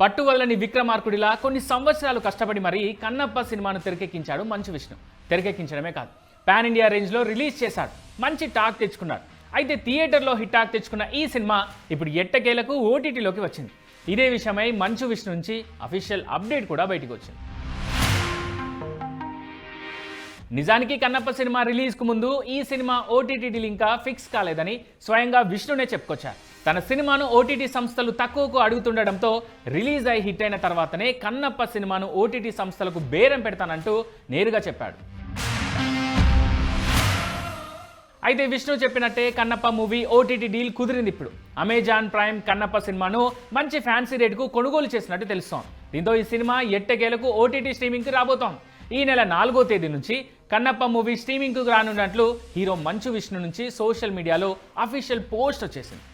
పట్టువల్లని విక్రమార్కుడిలా కొన్ని సంవత్సరాలు కష్టపడి మరీ కన్నప్ప సినిమాను తెరకెక్కించాడు మంచు విష్ణు. తెరకెక్కించడమే కాదు. పాన్ ఇండియా రేంజ్లో రిలీజ్ చేశాడు. మంచి టాక్ తెచ్చుకున్నాడు అయితే థియేటర్లో హిట్ టాక్ తెచ్చుకున్న ఈ సినిమా ఇప్పుడు ఎట్టకేలకు ఓటీటీలోకి వచ్చింది. ఇదే విషయమై మంచు విష్ణు నుంచి అఫీషియల్ అప్డేట్ కూడా బయటకు వచ్చింది. నిజానికి కన్నప్ప సినిమా రిలీజ్కు ముందు ఈ సినిమా ఓటీటీ డీల్ ఇంకా ఫిక్స్ కాలేదని స్వయంగా విష్ణునే చెప్పుకొచ్చారు. తన సినిమాను ఓటీటీ సంస్థలు తక్కువకు అడుగుతుండడంతో రిలీజ్ అయి హిట్ అయిన తర్వాతనే కన్నప్ప సినిమాను ఓటీటీ సంస్థలకు బేరం పెడతానంటూ నేరుగా చెప్పాడు. అయితే విష్ణు చెప్పినట్టే కన్నప్ప మూవీ ఓటీటీ డీల్ కుదిరింది ఇప్పుడు. అమెజాన్ ప్రైమ్ కన్నప్ప సినిమాను మంచి ఫ్యాన్సీ రేటుకు కొనుగోలు చేసినట్టు తెలుస్తోంది. దీంతో ఈ సినిమా ఎట్టకేలకు ఓటీటీ స్ట్రీమింగ్కి రాబోతోంది. ఈ నెల నాలుగో తేదీ నుంచి కన్నప్ప మూవీ స్ట్రీమింగ్కు రానున్నట్లు హీరో మంచు విష్ణు నుంచి సోషల్ మీడియాలో అఫీషియల్ పోస్ట్ వచ్చేసింది.